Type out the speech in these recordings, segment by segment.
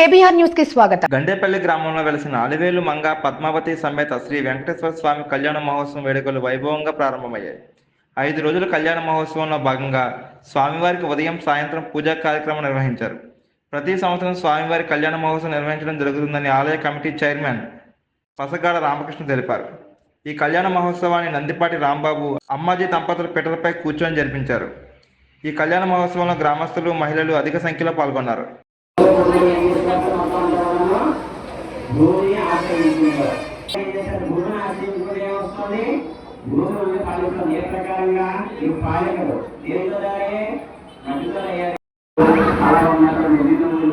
KBR న్యూస్కి స్వాగతం. గండేపల్లి గ్రామంలో వెలిసిన అలివేలు మంగ పద్మావతి సమేత శ్రీ వెంకటేశ్వర స్వామి కళ్యాణ మహోత్సవం వేడుకలు వైభవంగా ప్రారంభమయ్యాయి. ఐదు రోజుల కళ్యాణ మహోత్సవంలో భాగంగా స్వామివారికి ఉదయం సాయంత్రం పూజా కార్యక్రమం నిర్వహించారు. ప్రతి సంవత్సరం స్వామివారి కళ్యాణ మహోత్సవం నిర్వహించడం జరుగుతుందని ఆలయ కమిటీ చైర్మన్ పసగాడ రామకృష్ణ తెలిపారు. ఈ కళ్యాణ మహోత్సవాన్ని నందిపాటి రాంబాబు అమ్మాజీ దంపతుల పిట్టలపై కూర్చొని జరిపించారు. ఈ కళ్యాణ మహోత్సవంలో గ్రామస్తులు మహిళలు అధిక సంఖ్యలో పాల్గొన్నారు. భూమిని ఆశ్రయించుకుంటారు భూమిని ఆశ్రయించుకుంటే ఏమొస్తుంది భూమి నుండి పాలిస్తుంది ఏ ప్రకారంగా? ఇవి పాలికలు దేనితో తయారయ్యే మట్టితో తయారయ్యే అలా ఉన్నటువంటి విధులు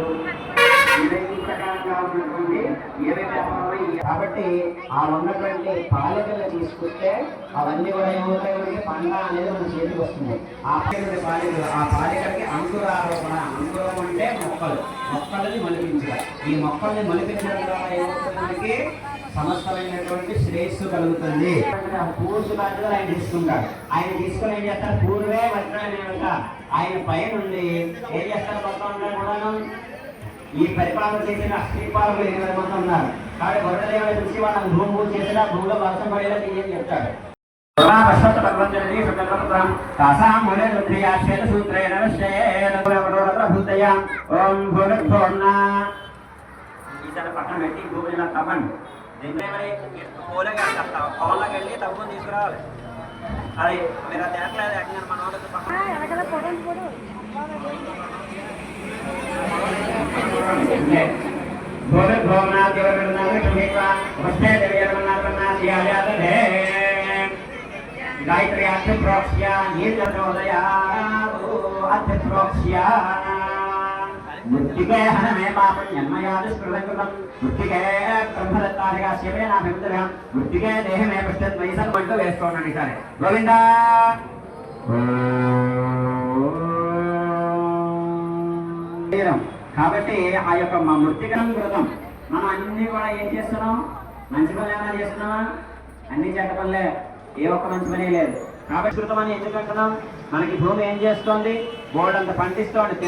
కాబట్టి ఆ ఉన్నటువంటి పాలకులు తీసుకొస్తే అవన్నీ కూడా ఏమవుతాయి? పంట అనేది మన చేతికి వస్తుంది. ఆ పాలికలు ఆ పాలికలకి అంకురారోపణ అంకురం అంటే మొక్కలు. మొక్కలని మొలిపించడం. ఈ మొక్కల్ని మొలిపించడం ద్వారా ఏమవుతుంది సమస్తమైనటువంటి శ్రేయస్సు కలుగుతుంది. ఆ పూర్తి బాధ్యతలు ఆయన తీసుకుంటాడు. ఆయన తీసుకుని ఏం చేస్తారు పూర్వే వజ్రాయన ఆయన పైన ఉంది ఏం చేస్తారు మొత్తం అంతా కూడాను ఈ పరిపాలన చేసిన శ్రీపాలకులు ఎనిమిది మంది ఉన్నారు కాబట్టి ఏమైనా చూసి వాళ్ళని భూమి పూజ చేసినా భూమిలో వర్షం పడేలా తీయని చెప్తాడు. పశ్వత భగవంతుడి సుఖం తాసాం మూలే రుద్రియా శ్వేత సూత్రేణ భూతయ ఓం భూర్భోర్ణ ఈసారి పక్కన పెట్టి భూమి ఇలా తవ్వండి పొలంలోకి వెళ్ళి తవ్వుకొని తీసుకురావాలి అది మీరు అది తినట్లేదు ఎక్కడ మన వాళ్ళకి పక్కన गायत्री अध्यप्रोक्ष्या नीलचोदया अध्यप्रोक्ष्या मृत्तिके हनमे पापं जन्मयादिस्कृतकृतं मृत्तिके ब्रह्मदत्तादिगा शिवेनाभिमुद्रं मृत्तिके देहमे पृष्ठद्वै सर्वन्तु వేసుకోండి సరే గోవింద శరీరం కాబట్టి ఆ యొక్క మా మృతికరం కృతం మనం అన్ని కూడా ఏం చేస్తున్నాం మంచి పనులు ఏమైనా చేస్తున్నామా అన్ని చెడ్డ పనులే ఏ ఒక్క మంచి పని లేదు. కాబట్టి కృతం మనకి భూమి ఏం చేస్తోంది? బోర్డు అంత పండిస్తోంది.